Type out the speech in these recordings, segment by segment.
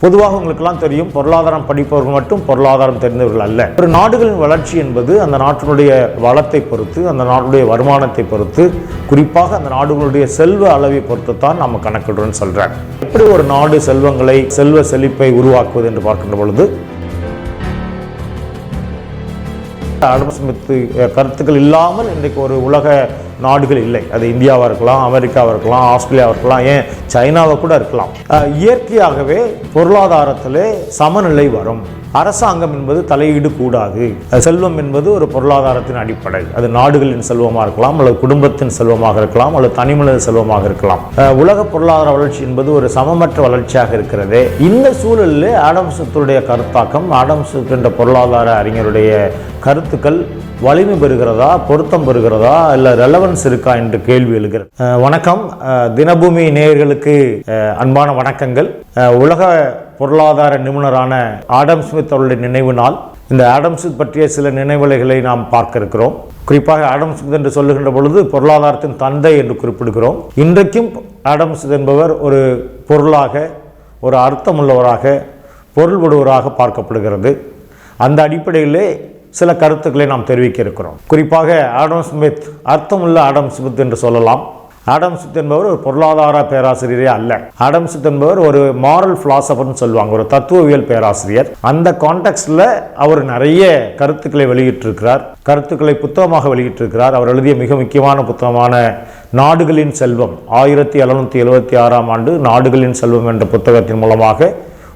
பொதுவாக உங்களுக்கெல்லாம் தெரியும் பொருளாதாரம் படிப்பவர்கள் மட்டும் பொருளாதாரம் தெரிந்தவர்கள் அல்ல. ஒரு நாடுகளின் வளர்ச்சி என்பது அந்த நாட்டினுடைய வளத்தை பொறுத்து அந்த நாட்டுடைய வருமானத்தை பொறுத்து குறிப்பாக அந்த நாடுகளுடைய செல்வ அளவை பொறுத்து தான் நம்ம கணக்கிடுறோம்னு சொல்கிறேன் எப்படி ஒரு நாடு செல்வங்களை செல்வ செழிப்பை உருவாக்குவது என்று பார்க்கின்ற பொழுது ஆடம் ஸ்மித் கருத்துக்கள் இல்லாமல் இன்றைக்கு ஒரு உலக நாடுகள் இல்லை. அது இந்தியாவாக இருக்கலாம் அமெரிக்காவாக இருக்கலாம் ஆஸ்திரேலியாவாக இருக்கலாம் ஏன்? சைனாவை கூட இருக்கலாம். இயற்கையாகவே பொருளாதாரத்திலே சமநிலை வரும். அரசாங்கம் என்பது தலையீடு கூடாது. செல்வம் என்பது ஒரு பொருளாதாரத்தின் அடிப்படை. அது நாடுகளின் செல்வமாக இருக்கலாம் அல்லது குடும்பத்தின் செல்வமாக இருக்கலாம் அல்லது தனிமனித செல்வமாக இருக்கலாம். உலக பொருளாதார வளர்ச்சி என்பது ஒரு சமமற்ற வளர்ச்சியாக இருக்கிறது. இந்த சூழலில் ஆடம் ஸ்மித்துடைய கருத்தாக்கம் ஆடம் ஸ்மித் என்ற பொருளாதார அறிஞருடைய கருத்துக்கள் வலிமை பெறுகிறதா? பொருத்தம் பெறுகிறதா? இல்லை ரெலவன்ஸ் இருக்கா? என்று கேள்வி எழுகிறது. வணக்கம். தினபூமி நேயர்களுக்கு அன்பான வணக்கங்கள். உலக பொருளாதார நிபுணரான ஆடம் ஸ்மித் அவருடைய நினைவு நாள். இந்த ஆடம் ஸ்மித் பற்றிய சில நினைவலைகளை நாம் பார்க்க இருக்கிறோம். குறிப்பாக ஆடம் ஸ்மித் என்று சொல்லுகின்ற பொழுது பொருளாதாரத்தின் தந்தை என்று குறிப்பிடுகிறோம். இன்றைக்கும் ஆடம் ஸ்மித் என்பவர் ஒரு பொருளாக ஒரு அர்த்தமுள்ளவராக பொருள்படுவராக பார்க்கப்படுகிறது. அந்த அடிப்படையிலே சில கருத்துக்களை நாம் தெரிவிக்க இருக்கிறோம் குறிப்பாக ஆடம் ஸ்மித் அர்த்தமுள்ள ஆடம் ஸ்மித் என்று சொல்லலாம். ஆடம் ஸ்மித் என்பவர் ஒரு பொருளாதார பேராசிரியரே அல்ல. ஆடம் ஸ்மித் என்பவர் ஒரு மாரல் பிலாசபர்னு சொல்லுவாங்க ஒரு தத்துவவியல் பேராசிரியர். அந்த கான்டெக்ட்ல அவர் நிறைய கருத்துக்களை வெளியிட்டிருக்கிறார். கருத்துக்களை புத்தகமாக வெளியிட்டிருக்கிறார். அவர் எழுதிய மிக முக்கியமான புத்தகமான நாடுகளின் செல்வம் ஆயிரத்தி எழுநூத்தி எழுபத்தி ஆறாம் ஆண்டு நாடுகளின் செல்வம் என்ற புத்தகத்தின் மூலமாக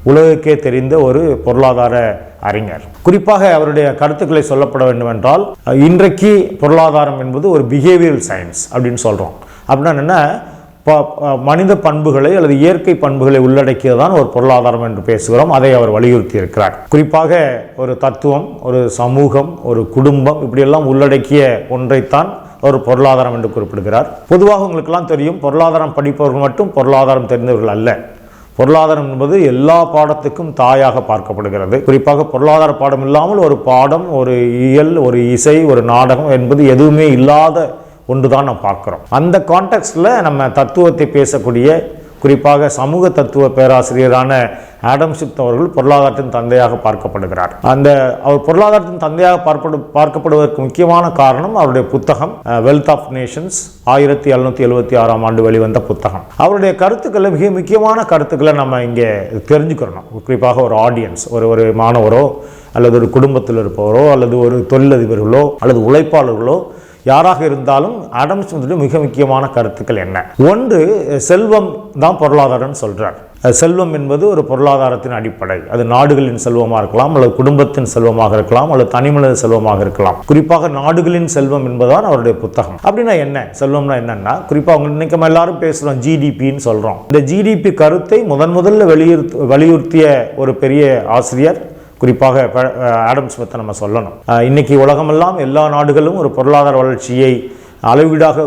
உலகுக்கே தெரிந்த ஒரு பொருளாதார அறிஞர். குறிப்பாக அவருடைய கருத்துக்களை சொல்லப்பட வேண்டுமென்றால் இன்றைக்கு பொருளாதாரம் என்பது ஒரு பிஹேவியல் சயின்ஸ் அப்படின்னு சொல்கிறோம் அப்படின்னா என்ன ப- மனித பண்புகளை அல்லது இயற்கை பண்புகளை உள்ளடக்கியதான் ஒரு பொருளாதாரம் என்று பேசுகிறோம். அதை அவர் வலியுறுத்தி இருக்கிறார் குறிப்பாக ஒரு தத்துவம் ஒரு சமூகம் ஒரு குடும்பம் இப்படியெல்லாம் உள்ளடக்கிய ஒன்றைத்தான் ஒரு பொருளாதாரம் என்று குறிப்பிடுகிறார். பொதுவாக உங்களுக்கெல்லாம் தெரியும் பொருளாதாரம் படிப்பவர்கள் மட்டும் பொருளாதாரம் தெரிந்தவர்கள் அல்ல. பொருளாதாரம் என்பது எல்லா பாடத்துக்கும் தாயாக பார்க்கப்படுகிறது. குறிப்பாக பொருளாதார பாடம் இல்லாமல் ஒரு பாடம் ஒரு இயல் ஒரு இசை ஒரு நாடகம் என்பது எதுவுமே இல்லாத ஒன்று தான் நாம் பார்க்குறோம். அந்த கான்டெக்ட்ல நம்ம தத்துவத்தை பேசக்கூடிய குறிப்பாக சமூக தத்துவ பேராசிரியரான ஆடம் சிப்த் அவர்கள் பொருளாதாரத்தின் தந்தையாக பார்க்கப்படுகிறார். அந்த அவர் பொருளாதாரத்தின் தந்தையாக பார்ப்படு பார்க்கப்படுவதற்கு முக்கியமான காரணம் அவருடைய புத்தகம் வெல்த் ஆஃப் நேஷன்ஸ் ஆயிரத்தி எழுநூத்தி எழுபத்தி ஆறாம் ஆண்டு வெளிவந்த புத்தகம். அவருடைய கருத்துக்களை மிக முக்கியமான கருத்துக்களை நம்ம இங்கே தெரிஞ்சுக்கிறணும் குறிப்பாக ஒரு ஆடியன்ஸ் ஒரு ஒரு மாணவரோ அல்லது ஒரு குடும்பத்தில் இருப்பவரோ அல்லது ஒரு தொழிலதிபர்களோ அல்லது உழைப்பாளர்களோ யாராக இருந்தாலும் ஆடம் ஸ்மித்துடைய மிக முக்கியமான கருத்துக்கள் என்ன? ஒன்று செல்வம் தான் பொருளாதாரம்னு சொல்கிறார் செல்வம் என்பது ஒரு பொருளாதாரத்தின் அடிப்படை. அது நாடுகளின் செல்வமாக இருக்கலாம் அல்லது குடும்பத்தின் செல்வமாக இருக்கலாம் அல்லது தனிமனித செல்வமாக இருக்கலாம். குறிப்பாக நாடுகளின் செல்வம் என்பதுதான் அவருடைய புத்தகம். அப்படின்னா என்ன? செல்வம்னா என்னன்னா குறிப்பாக அவங்க இன்னைக்கு நம்ம எல்லாரும் பேசுகிறோம் ஜிடிபின்னு சொல்கிறோம் இந்த ஜிடிபி கருத்தை முதன் முதல்ல வெளியுறுத்து வலியுறுத்திய ஒரு பெரிய ஆசிரியர் குறிப்பாக ஆடம் ஸ்மித்தை நம்ம சொல்லணும். இன்றைக்கி இன்னைக்கு உலகமெல்லாம் எல்லா நாடுகளும் ஒரு பொருளாதார வளர்ச்சியை அளவீடாக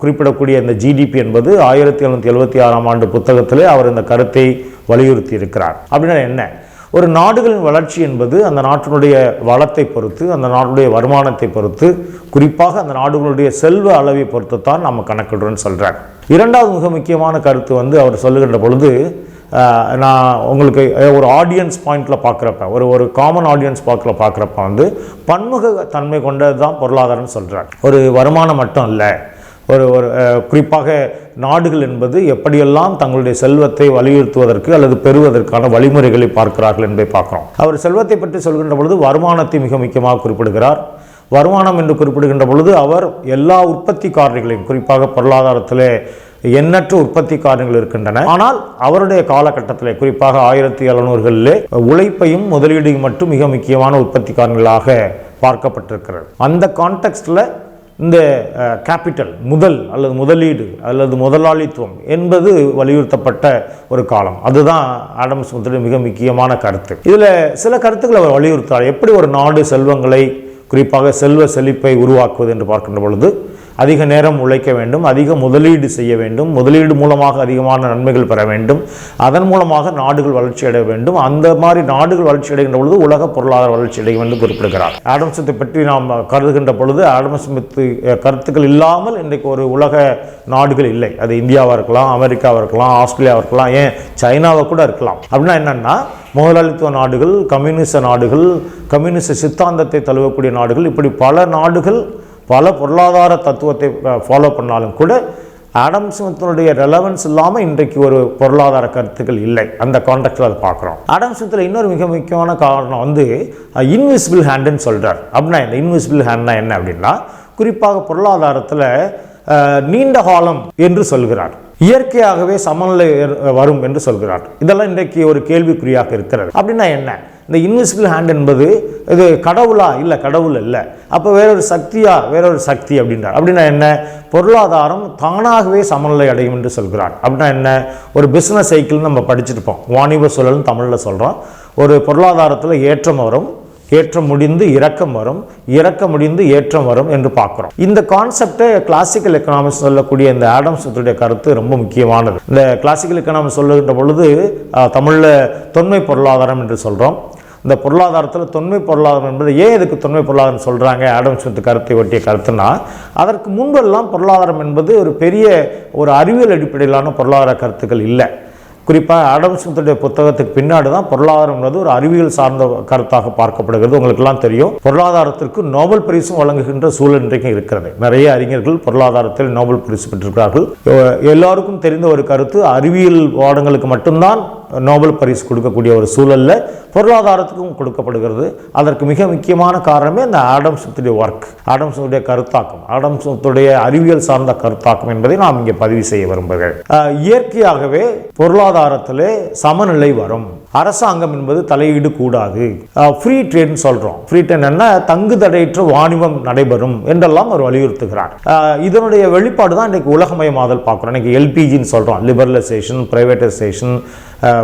குறிப்பிடக்கூடிய இந்த ஜிடிபி என்பது ஆயிரத்தி எழுநூற்றி எழுபத்தி ஆறாம் ஆண்டு புத்தகத்திலே அவர் இந்த கருத்தை வலியுறுத்தி இருக்கிறார் அப்படின்னா என்ன? ஒரு நாடுகளின் வளர்ச்சி என்பது அந்த நாட்டினுடைய வளத்தை பொறுத்து அந்த நாட்டுடைய வருமானத்தை பொறுத்து குறிப்பாக அந்த நாடுகளுடைய செல்வ அளவை பொறுத்து தான் நம்ம கணக்கிடுறோம்னு சொல்கிறார் இரண்டாவது மிக முக்கியமான கருத்து வந்து அவர் சொல்லுகின்ற பொழுது நான் உங்களுக்கு ஒரு ஆடியன்ஸ் பாயிண்டில் பார்க்குறப்ப ஒரு ஒரு காமன் ஆடியன்ஸ் பார்க்கல பார்க்குறப்ப வந்து பன்முக தன்மை கொண்டது தான் பொருளாதாரம்னு சொல்கிறார் ஒரு வருமானம் மட்டும் இல்லை. ஒரு ஒரு குறிப்பாக நாடுகள் என்பது எப்படியெல்லாம் தங்களுடைய செல்வத்தை வலியுறுத்துவதற்கு அல்லது பெறுவதற்கான வழிமுறைகளை பார்க்கிறார்கள் என்பதை பார்க்குறோம். அவர் செல்வத்தை பற்றி சொல்கின்ற பொழுது வருமானத்தை மிக முக்கியமாக குறிப்பிடுகிறார். வருமானம் என்று குறிப்பிடுகின்ற பொழுது அவர் எல்லா உற்பத்தி காரணிகளையும் குறிப்பாக பொருளாதாரத்தில் எண்ணற்ற உற்பத்தி காரணங்கள் இருக்கின்றன. ஆனால் அவருடைய காலகட்டத்தில் குறிப்பாக ஆயிரத்தி எழுநூறுகளிலே உழைப்பையும் முதலீடையும் மட்டும் மிக முக்கியமான உற்பத்தி காரணங்களாக பார்க்கப்பட்டிருக்கிறது. அந்த கான்டெக்ட்ல இந்த கேபிட்டல் முதல் அல்லது முதலீடு அல்லது முதலாளித்துவம் என்பது வலியுறுத்தப்பட்ட ஒரு காலம். அதுதான் ஆடம் ஸ்மித்துடைய மிக முக்கியமான கருத்து. இதில் சில கருத்துக்களை அவர் வலியுறுத்தார் எப்படி ஒரு நாடு செல்வங்களை குறிப்பாக செல்வ செழிப்பை உருவாக்குவது என்று பார்க்கின்ற பொழுது அதிக நேரம் உழைக்க வேண்டும் அதிக முதலீடு செய்ய வேண்டும் முதலீடு மூலமாக அதிகமான நன்மைகள் பெற வேண்டும் அதன் மூலமாக நாடுகள் வளர்ச்சி அடைய வேண்டும் அந்த மாதிரி நாடுகள் வளர்ச்சி அடைகின்ற பொழுது உலக பொருளாதார வளர்ச்சி அடையும் என்று குறிப்பிடுகிறார். ஆடம் ஸ்மித்தை பற்றி நாம் கருதுகின்ற பொழுது ஆடம் ஸ்மித் கருத்துக்கள் இல்லாமல் இன்றைக்கு ஒரு உலக நாடுகள் இல்லை. அது இந்தியாவாக இருக்கலாம் அமெரிக்காவாக இருக்கலாம் ஆஸ்திரேலியாவாக இருக்கலாம் ஏன்? சைனாவை கூட இருக்கலாம். அப்படின்னா என்னென்னா முதலாளித்துவ நாடுகள் கம்யூனிச நாடுகள் கம்யூனிச சித்தாந்தத்தை தழுவக்கூடிய நாடுகள் இப்படி பல நாடுகள் பல பொருளாதார தத்துவத்தை ஃபாலோ பண்ணாலும் கூட ஆடம் ஸ்மித்தினுடைய ரெலவன்ஸ் இல்லாமல் இன்றைக்கு ஒரு பொருளாதார கருத்துக்கள் இல்லை. அந்த கான்டெக்டில் அதை பார்க்குறோம். ஆடம் ஸ்மித்தில் இன்னொரு மிக முக்கியமான காரணம் வந்து இன்விசிபிள் ஹேண்டுன்னு சொல்கிறார் அப்படின்னா என்ன? இன்விசிபிள் ஹேண்ட்னா என்ன அப்படின்னா குறிப்பாக பொருளாதாரத்தில் நீண்ட காலம் என்று சொல்கிறார். இயற்கையாகவே சமநிலை வரும் என்று சொல்கிறார். இதெல்லாம் இன்றைக்கு ஒரு கேள்விக்குறியாக இருக்கிறது. அப்படின்னா என்ன? இந்த இன்விசிபிள் ஹேண்ட் என்பது இது கடவுளா? இல்லை கடவுள் இல்லை அப்போ வேறொரு சக்தியா? வேறொரு சக்தி அப்படின்றார். அப்படின்னா என்ன? பொருளாதாரம் தானாகவே சமநிலை அடையும் என்று சொல்கிறார். அப்படின்னா என்ன? ஒரு பிஸ்னஸ் சைக்கிள் நம்ம படிச்சிருப்போம். வாணிப சூழல்னு தமிழில் சொல்கிறோம் ஒரு பொருளாதாரத்தில் ஏற்றம் வரும். ஏற்றம் முடிந்து இறக்கம் வரும் இறக்கம் முடிந்து ஏற்றம் வரும் என்று பார்க்குறோம். இந்த கான்செப்டை கிளாசிக்கல் எக்கனாமிக்ஸ் சொல்லக்கூடிய இந்த ஆடம் ஸ்மித்துடைய கருத்து ரொம்ப முக்கியமானது. இந்த கிளாசிக்கல் எக்கனாமிக்ஸ் சொல்லுகின்ற பொழுது தமிழில் தொன்மை பொருளாதாரம் என்று சொல்கிறோம் இந்த பொருளாதாரத்தில் தொன்மை பொருளாதாரம் என்பது ஏன் இதுக்கு தொன்மை பொருளாதாரம் சொல்கிறாங்க ஆடம் ஸ்மித் கருத்தை ஒட்டிய கருத்துனா அதற்கு முன்பெல்லாம் பொருளாதாரம் என்பது ஒரு பெரிய ஒரு அறிவியல் அடிப்படையிலான பொருளாதார கருத்துக்கள் இல்லை. குறிப்பாக ஆடம் ஸ்மித்துடைய புத்தகத்துக்கு பின்னாடி தான் பொருளாதாரம் என்பது ஒரு அறிவியல் சார்ந்த கருத்தாக பார்க்கப்படுகிறது. உங்களுக்கெல்லாம் தெரியும். பொருளாதாரத்திற்கு நோபல் பரிசும் வழங்குகின்ற சூழல் இன்றைக்கும் இருக்கிறது. நிறைய அறிஞர்கள் பொருளாதாரத்தில் நோபல் பரிசு பெற்றிருக்கிறார்கள். எல்லாருக்கும் தெரிந்த ஒரு கருத்து அறிவியல் பாடங்களுக்கு மட்டும்தான் நோபல் பரிசு கொடுக்கக்கூடிய ஒரு சூழல்ல பொருளாதாரத்துக்கும் கொடுக்கப்படுகிறது. அதற்கு மிக முக்கியமான காரணமே இந்த ஆடம்ஸுடைய ஒர்க் ஆடம்ஸுடைய கருத்தாக்கம் ஆடம்ஸுடைய அறிவியல் சார்ந்த கருத்தாக்கம் என்பதை நாம் இங்கே பதிவு செய்ய விரும்புகிறேன். இயற்கையாகவே பொருளாதாரத்திலே சமநிலை வரும். அரசாங்கம் என்பது தலையீடு கூடாது. ஃப்ரீ ட்ரேட்னு சொல்கிறோம் ஃப்ரீ ட்ரேட் என்ன தங்கு தடையற்ற வாணிபம் நடைபெறும் என்றெல்லாம் அவர் வலியுறுத்துகிறார். இதனுடைய வெளிப்பாடு தான் இன்றைக்கு உலகமயமாதல் பார்க்குறோம். இன்னைக்கு எல்பிஜின்னு சொல்கிறோம் லிபரலைசேஷன் ப்ரைவேட்டைசேஷன்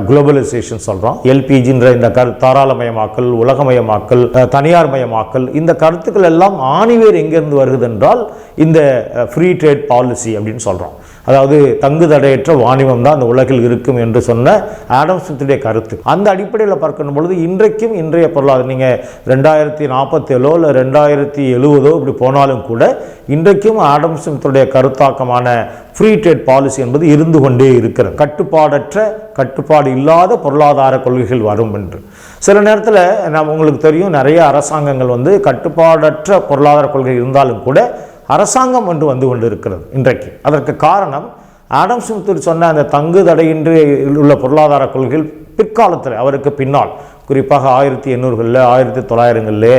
குளோபலைசேஷன் சொல்கிறோம் எல்பிஜின்ற இந்த கரு தாராளமயமாக்கல் உலகமயமாக்கல் தனியார் மயமாக்கல் இந்த கருத்துக்கள் எல்லாம் ஆணிவேர் எங்கேருந்து வருகிறது என்றால் இந்த ஃப்ரீ ட்ரேட் பாலிசி அப்படின்னு சொல்கிறோம் அதாவது தங்கு தடையற்ற வாணிபம் தான் அந்த உலகில் இருக்கும் என்று சொன்ன ஆடம் ஸ்மித்துடைய கருத்து. அந்த அடிப்படையில் பார்க்கணும் பொழுது இன்றைக்கும் இன்றைய பொருளாதாரம் நீங்கள் ரெண்டாயிரத்தி நாற்பத்தேழோ இல்லை ரெண்டாயிரத்தி எழுபதோ இப்படி போனாலும் கூட இன்றைக்கும் ஆடம் ஸ்மித்துடைய கருத்தாக்கமான ஃப்ரீ ட்ரேட் பாலிசி என்பது இருந்து கொண்டே இருக்கிறது. கட்டுப்பாடற்ற கட்டுப்பாடு இல்லாத பொருளாதார கொள்கைகள் வரும் என்று. சில நேரத்தில் நம்ம உங்களுக்கு தெரியும் நிறைய அரசாங்கங்கள் வந்து கட்டுப்பாடற்ற பொருளாதார கொள்கை இருந்தாலும் கூட அரசாங்கம் ஒன்று வந்து கொண்டு இருக்கிறது இன்றைக்கு. அதற்கு காரணம் ஆடம் ஸ்மித்தில் சொன்ன அந்த தங்கு தடையின்றி உள்ள பொருளாதார கொள்கைகள் பிற்காலத்தில் அவருக்கு பின்னால் குறிப்பாக ஆயிரத்தி எண்ணூறுகளில் ஆயிரத்தி தொள்ளாயிரங்களில்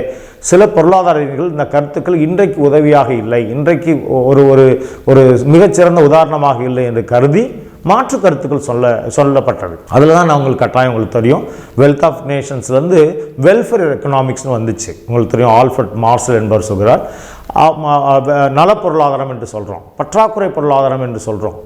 சில பொருளாதாரங்கள் இந்த கருத்துக்கள் இன்றைக்கு உதவியாக இல்லை. இன்றைக்கு ஒரு ஒரு ஒரு மிகச்சிறந்த உதாரணமாக இல்லை என்று கருதி மாற்று கருத்துக்கள் சொல்ல சொல்லப்பட்டது. அதில் தான் நான் உங்களுக்கு கட்டாயம் உங்களுக்கு தெரியும். வெல்த் ஆஃப் நேஷன்ஸ்லேருந்து வெல்ஃபேர் எக்கனாமிக்ஸ்னு வந்துச்சு. உங்களுக்கு தெரியும் ஆல்ஃபர்ட் மார்சல் என்பவர் சொல்கிறார். நல பொருளாதாரம் என்று சொல்கிறோம் பற்றாக்குறை பொருளாதாரம் என்று சொல்கிறோம்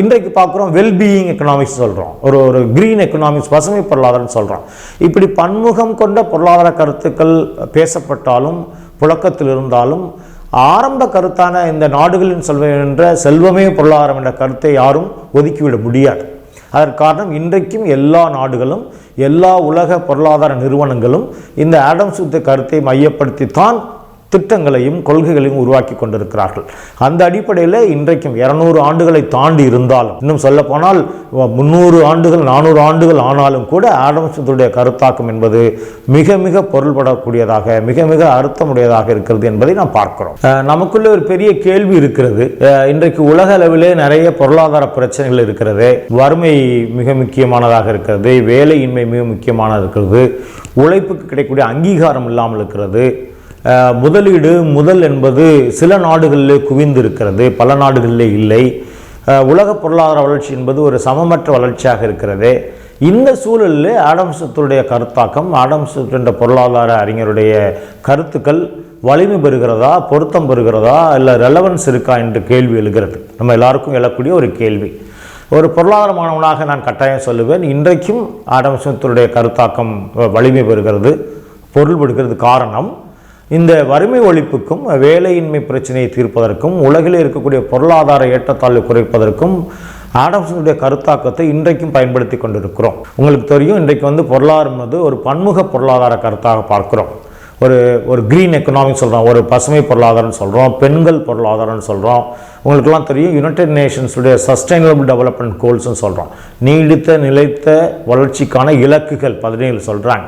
இன்றைக்கு பார்க்குறோம் வெல்பீயிங் எக்கனாமிக்ஸ் சொல்கிறோம் ஒரு ஒரு க்ரீன் எக்கனாமிக்ஸ் பசுமை பொருளாதாரம்னு சொல்கிறோம் இப்படி பன்முகம் கொண்ட பொருளாதார கருத்துக்கள் பேசப்பட்டாலும் புழக்கத்தில் இருந்தாலும் ஆரம்ப கருத்தான இந்த நாடுகளின் செல்வம் என்ற செல்வமே பொருளாதாரம் என்ற கருத்தை யாரும் ஒதுக்கிவிட முடியாது. அதற்கு காரணம் இன்றைக்கும் எல்லா நாடுகளும் எல்லா உலக பொருளாதார நிறுவனங்களும் இந்த ஆடம் சுத்த கருத்தை மையப்படுத்தித்தான் திட்டங்களையும் கொள்கைகளையும் உருவாக்கி கொண்டிருக்கிறார்கள். அந்த அடிப்படையில் இன்றைக்கும் இரநூறு ஆண்டுகளை தாண்டி இருந்தாலும் இன்னும் சொல்ல போனால் முந்நூறு ஆண்டுகள் நானூறு ஆண்டுகள் ஆனாலும் கூட ஆடம் கருத்தாக்கம் என்பது மிக மிக பொருள்படக்கூடியதாக மிக மிக அர்த்தமுடையதாக இருக்கிறது என்பதை நாம் பார்க்கிறோம். நமக்குள்ள ஒரு பெரிய கேள்வி இருக்கிறது. இன்றைக்கு உலக அளவிலே நிறைய பொருளாதார பிரச்சனைகள் இருக்கிறது. வறுமை மிக முக்கியமானதாக இருக்கிறது. வேலையின்மை மிக முக்கியமானதாக இருக்கிறது. உழைப்புக்கு கிடைக்கக்கூடிய அங்கீகாரம் இல்லாமல் இருக்கிறது. முதலீடு முதல் என்பது சில நாடுகளிலே குவிந்து இருக்கிறது பல நாடுகளிலே இல்லை. உலக பொருளாதார வளர்ச்சி என்பது ஒரு சமமற்ற வளர்ச்சியாக இருக்கிறது. இந்த சூழலில் ஆடம்சத்துடைய கருத்தாக்கம் ஆடம்சத் என்ற பொருளாதார அறிஞருடைய கருத்துக்கள் வலிமை பெறுகிறதா பொருத்தம் பெறுகிறதா இல்லை ரெலவன்ஸ் இருக்கா என்று கேள்வி எழுகிறது. நம்ம எல்லாருக்கும் எழக்கூடிய ஒரு கேள்வி. ஒரு பொருளாதார மாணவனாக நான் கட்டாயம் சொல்லுவேன் இன்றைக்கும் ஆடம் கருத்தாக்கம் வலிமை பெறுகிறது பொருள்படுகிறது காரணம் இந்த வறுமை ஒழிப்புக்கும் வேலையின்மை பிரச்சனையை தீர்ப்பதற்கும் உலகில் இருக்கக்கூடிய பொருளாதார ஏற்றத்தாழ்வு குறைப்பதற்கும் ஆடம்ஸனுடைய கருத்தாக்கத்தை இன்றைக்கும் பயன்படுத்தி கொண்டிருக்கிறோம். உங்களுக்கு தெரியும் இன்றைக்கு வந்து பொருளாதாரம் வந்து ஒரு பன்முக பொருளாதார கருத்தாக பார்க்குறோம். ஒரு ஒரு க்ரீன் எக்கனாமிக் சொல்கிறோம் ஒரு பசுமை பொருளாதாரம்னு சொல்கிறோம் பெண்கள் பொருளாதாரம்னு சொல்கிறோம் உங்களுக்கெல்லாம் தெரியும் யுனைடெட் நேஷன்ஸுடைய சஸ்டைனபிள் டெவலப்மெண்ட் கோல்ஸ்னு சொல்கிறோம் நீடித்த நிலைத்த வளர்ச்சிக்கான இலக்குகள் பதினேழு சொல்கிறாங்க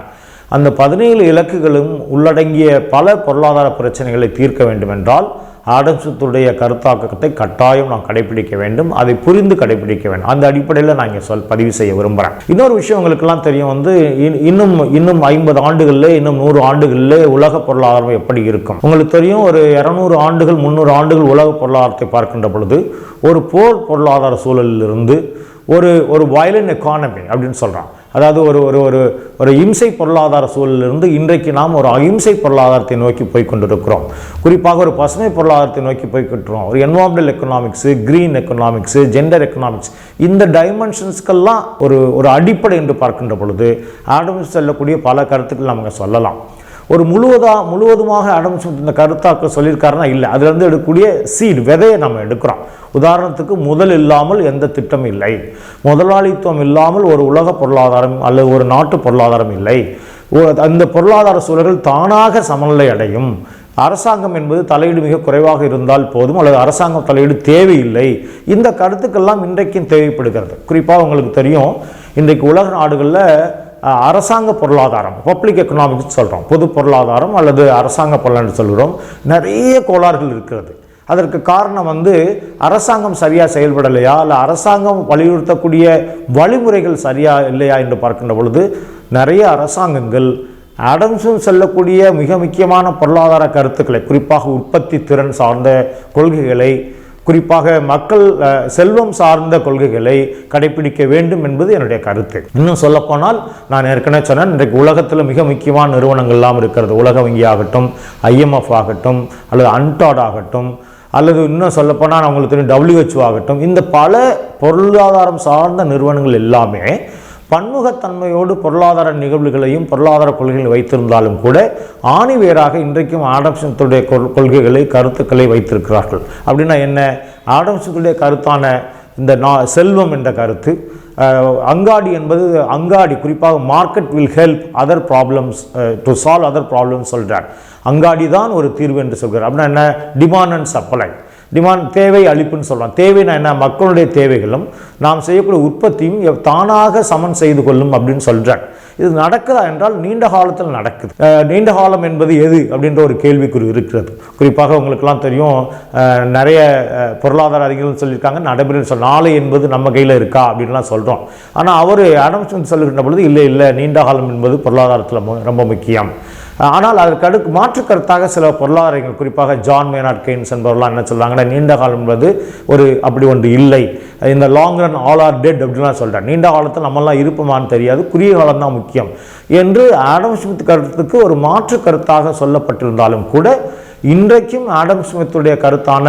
அந்த பதினேழு இலக்குகளும் உள்ளடங்கிய பல பொருளாதார பிரச்சனைகளை தீர்க்க வேண்டுமென்றால் ஆடம்சத்துடைய கருத்தாக்கத்தை கட்டாயம் நாம் கடைபிடிக்க வேண்டும் அதை புரிந்து கடைபிடிக்க வேண்டும். அந்த அடிப்படையில் நான் இங்கே சொல் பதிவு செய்ய விரும்புகிறேன் இன்னொரு விஷயம் உங்களுக்கெல்லாம் தெரியும் வந்து இன்- இன்னும் இன்னும் ஐம்பது ஆண்டுகளில் இன்னும் நூறு ஆண்டுகளில் உலக பொருளாதாரம் எப்படி இருக்கும்? உங்களுக்கு தெரியும் ஒரு இரநூறு ஆண்டுகள் முந்நூறு ஆண்டுகள் உலக பொருளாதாரத்தை பார்க்கின்ற பொழுது ஒரு போர் பொருளாதார சூழலிலிருந்து ஒரு ஒரு வயலன் எக்கானமி அப்படின்னு சொல்கிறான் அதாவது ஒரு ஒரு ஒரு ஒரு இம்சை பொருளாதார சூழலிலிருந்து இன்றைக்கு நாம் ஒரு அஹிம்சை பொருளாதாரத்தை நோக்கி போய் கொண்டிருக்கிறோம். குறிப்பாக ஒரு பசுமை பொருளாதாரத்தை நோக்கி போய்கிட்டுறோம் ஒரு environmental economics green economics gender economics இந்த டைமென்ஷன்ஸ்க்கெல்லாம் ஒரு ஒரு அடிப்படை என்று பார்க்கின்ற பொழுது ஆடம்ஸ் செல்லக்கூடிய பல கருத்துக்கள் நமக்கு சொல்லலாம். ஒரு முழுவதாக முழுவதுமாக அடம் இந்த கருத்தாக்க சொல்லியிருக்காருன்னா இல்லை. அதுலேருந்து எடுக்கக்கூடிய சீட் விதையை நம்ம எடுக்கிறோம். உதாரணத்துக்கு முதல் இல்லாமல் எந்த திட்டம் இல்லை. முதலாளித்துவம் இல்லாமல் ஒரு உலக பொருளாதாரம் அல்லது ஒரு நாட்டு பொருளாதாரம் இல்லை. அந்த பொருளாதார சூழல்கள் தானாக சமநிலை அடையும். அரசாங்கம் என்பது தலையீடு மிக குறைவாக இருந்தால் போதும் அல்லது அரசாங்கம் தலையீடு தேவையில்லை. இந்த கருத்துக்கெல்லாம் இன்றைக்கும் தேவைப்படுகிறது. குறிப்பாக உங்களுக்கு தெரியும் இன்றைக்கு உலக நாடுகளில் அரசாங்க பொருளாதாரம் பப்ளிக் எக்கனாமிக்ஸ் சொல்கிறோம் பொது பொருளாதாரம் அல்லது அரசாங்க பொருளாதாரம் சொல்கிறோம் நிறைய கோளாறுகள் இருக்கிறது. அதற்கு காரணம் வந்து அரசாங்கம் சரியாக செயல்படலையா? இல்லை அரசாங்கம் வலியுறுத்தக்கூடிய வழிமுறைகள் சரியா இல்லையா என்று பார்க்கின்ற பொழுது நிறைய அரசாங்கங்கள் அடம்ஸும் செல்லக்கூடிய மிக முக்கியமான பொருளாதார கருத்துக்களை குறிப்பாக உற்பத்தி திறன் சார்ந்த கொள்கைகளை குறிப்பாக மக்கள் செல்வம் சார்ந்த கொள்கைகளை கடைபிடிக்க வேண்டும் என்பது என்னுடைய கருத்து. இன்னும் சொல்லப்போனால் நான் ஏற்கனவே சொன்னேன் இன்றைக்கு உலகத்தில் மிக முக்கியமான நிறுவனங்கள்லாம் இருக்கிறது. உலக வங்கி ஆகட்டும் ஐஎம்எஃப் ஆகட்டும் அல்லது அன்டாட் ஆகட்டும் அல்லது இன்னும் சொல்லப்போனால் உங்களுக்கு தெரியும் டபிள்யூஹெச்ஓ ஆகட்டும் இந்த பல பொருளாதாரம் சார்ந்த நிறுவனங்கள் எல்லாமே பன்முகத்தன்மையோடு பொருளாதார நிகழ்வுகளையும் பொருளாதார கொள்கைகளை வைத்திருந்தாலும் கூட ஆணிவேராக இன்றைக்கும் ஆடம்சத்துடைய கொள்கைகளை கருத்துக்களை வைத்திருக்கிறார்கள். அப்படின்னா என்ன? ஆடம்சத்துடைய கருத்தான இந்த நா செல்வம் என்ற கருத்து அங்காடி என்பது அங்காடி குறிப்பாக market will help other problems to solve other problems சொல்கிறார் அங்காடி தான் ஒரு தீர்வு என்று சொல்கிறார். அப்படின்னா என்ன? டிமாண்ட் அண்ட் சப்ளை டிமாண்ட் தேவை அளிப்புன்னு சொல்லலாம் தேவைனா என்ன? மக்களுடைய தேவைகளும் நாம் செய்யக்கூடிய உற்பத்தியும் தானாக சமன் செய்து கொள்ளும் அப்படின்னு சொல்கிறேன் இது நடக்குதா என்றால் நீண்ட காலத்தில் நடக்குது. நீண்ட காலம் என்பது எது அப்படின்ற ஒரு கேள்விக்குறி இருக்கிறது. குறிப்பாக உங்களுக்கெல்லாம் தெரியும் நிறைய பொருளாதார அறிஞர்கள் சொல்லியிருக்காங்க நடைமுறை சொல் நாளை என்பது நம்ம கையில் இருக்கா அப்படின்லாம் சொல்கிறோம் ஆனால் அவர் அடம் சொல்லுகின்ற பொழுது இல்லை இல்லை நீண்ட காலம் என்பது பொருளாதாரத்தில் ரொம்ப முக்கியம். ஆனால் அதற்கு அடுக்கு மாற்று கருத்தாக சில பொருளாதாரங்கள் குறிப்பாக ஜான் மேனாட் கெய்ன்ஸ் என்பவர்கள்லாம் என்ன சொல்கிறாங்கன்னா நீண்ட காலம் என்பது ஒரு அப்படி ஒன்று இல்லை. இந்த long run all are dead அப்படின்லாம் சொல்கிறார் நீண்ட காலத்தில் நம்மெல்லாம் இருப்போமான்னு தெரியாது குறுகிய காலம் தான் முக்கியம் என்று ஆடம் ஸ்மித் கருத்துக்கு ஒரு மாற்று கருத்தாக சொல்லப்பட்டிருந்தாலும் கூட இன்றைக்கும் ஆடம் ஸ்மித்துடைய கருத்தான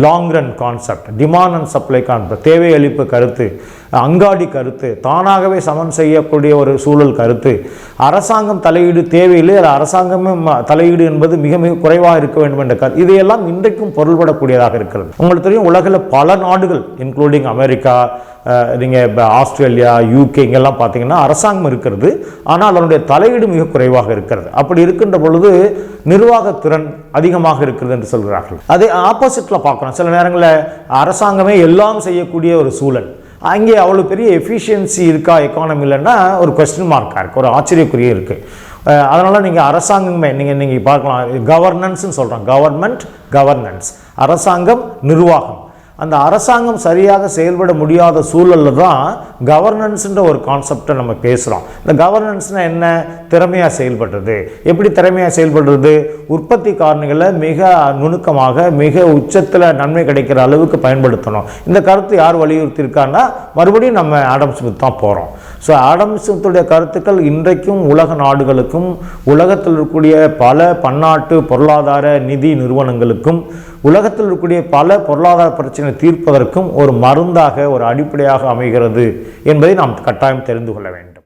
long run concept demand and supply concept தேவை அளிப்பு கருத்து அங்காடி கருத்து தானாகவே சமன் செய்யக்கூடிய ஒரு சூழல் கருத்து. அரசாங்கம் தலையீடு தேவையில்லை அது அரசாங்கமே ம- தலையீடு என்பது மிக மிக குறைவாக இருக்க வேண்டும் என்ற கருத்து. இதையெல்லாம் இன்றைக்கும் பொருள்படக்கூடியதாக இருக்கிறது. உங்களுக்கு தெரியும் உலகில் பல நாடுகள் இன்க்ளூடிங் அமெரிக்கா நீங்கள் இப்போ ஆஸ்திரேலியா யூகே இங்கெல்லாம் பார்த்தீங்கன்னா அரசாங்கம் இருக்கிறது. ஆனால் அதனுடைய தலையீடு மிக குறைவாக இருக்கிறது. அப்படி இருக்கின்ற பொழுது நிர்வாகத்திறன் அதிகமாக இருக்கிறது என்று சொல்கிறார்கள். அதே ஆப்போசிட்டில் பார்க்குறோம் சில நேரங்களில் அரசாங்கமே எல்லாம் செய்யக்கூடிய ஒரு சூழல். அங்கே அவ்வளோ பெரிய எஃபிஷியன்சி இருக்கா எக்கானமிலன்னா ஒரு கொஸ்டின் மார்க்காக இருக்குது ஒரு ஆச்சரியக்குரிய இருக்குது அதனால் நீங்கள் அரசாங்கமே நீங்கள் நீங்கள் பார்க்கலாம் கவர்னன்ஸ்னு சொல்கிறோம் கவர்மெண்ட் கவர்னன்ஸ் அரசாங்கம் நிர்வாகம். அந்த அரசாங்கம் சரியாக செயல்பட முடியாத சூழலில் தான் கவர்னன்ஸுன்ற ஒரு கான்செப்டை நம்ம பேசுகிறோம் இந்த கவர்னன்ஸ்னால் என்ன? திறமையாக செயல்படுறது. எப்படி திறமையாக செயல்படுறது? உற்பத்தி காரணிகளை மிக நுணுக்கமாக மிக உச்சத்தில் நன்மை கிடைக்கிற அளவுக்கு பயன்படுத்தணும். இந்த கருத்து யார் வலியுறுத்தியிருக்காங்கன்னா மறுபடியும் நம்ம ஆடம் ஸ்மித் தான் போகிறோம் ஸோ ஆடம் ஸ்மித்துடைய கருத்துக்கள் இன்றைக்கும் உலக நாடுகளுக்கும் உலகத்தில் இருக்கக்கூடிய பல பன்னாட்டு பொருளாதார நிதி நிறுவனங்களுக்கும் உலகத்தில் இருக்கக்கூடிய பல பொருளாதார பிரச்சனை தீர்ப்பதற்கும் ஒரு மருந்தாக ஒரு அடிப்படையாக அமைகிறது என்பதை நாம் கட்டாயம் தெரிந்து கொள்ள வேண்டும்.